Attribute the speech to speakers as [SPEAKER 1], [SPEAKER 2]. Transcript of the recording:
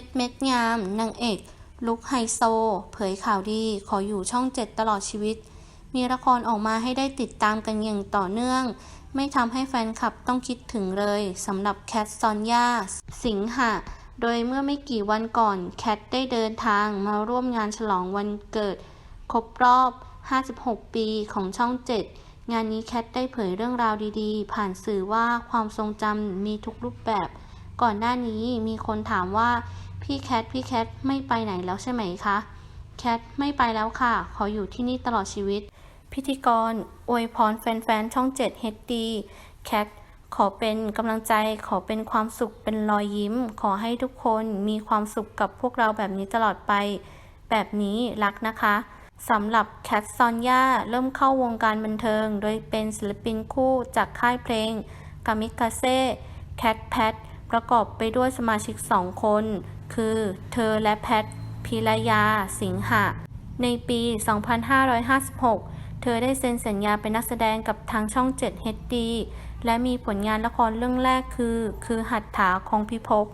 [SPEAKER 1] ชรเม็ดงาม นางเอก ลุคไฮโซ เผยข่าวดี ขออยู่ช่องเจ็ดตลอดชีวิต มีละครออกมาให้ได้ติดตามกันอย่างต่อเนื่อง ไม่ทำให้แฟนคลับต้องคิดถึงเลยสำหรับแคทซอนยาสิงหะ โดยเมื่อไม่กี่วันก่อนแคทได้เดินทางมาร่วมงานฉลองวันเกิด ครบรอบ 56 ปีของช่อง7งานนี้แคทได้เผยเรื่องราวดีๆ ผ่านสื่อว่าความทรงจำมีทุกรูปแบบ ก่อนหน้านี้มีคนถามว่า พี่แคทพี่แคทไม่ไปไหนแล้วใช่ไหมคะ แคทไม่ไปแล้วค่ะ ขออยู่ที่นี่ตลอดชีวิต พิธีกรอวยพรแฟนๆ ช่อง 7 HD แคทขอเป็นกำลังใจขอเป็นความสุขเป็นรอยยิ้ม ขอให้ทุกคนมีความสุขกับพวกเราแบบนี้ตลอดไป แบบนี้รักนะคะสำหรับแคทซอนย่าเริ่มเข้าวงการบันเทิง โดยเป็นศิลปินคู่จากค่ายเพลงกามิกาเซ่แคทแพท ประกอบไปด้วยสมาชิกสองคน คือเธอและแพทพิรยา สิงหะ ในปี 2556 เธอได้เซ็นสัญญาเป็นนักแสดงกับทางช่อง 7 HD และมีผลงานละครเรื่องแรกคือ คือหัตถาของพิภพ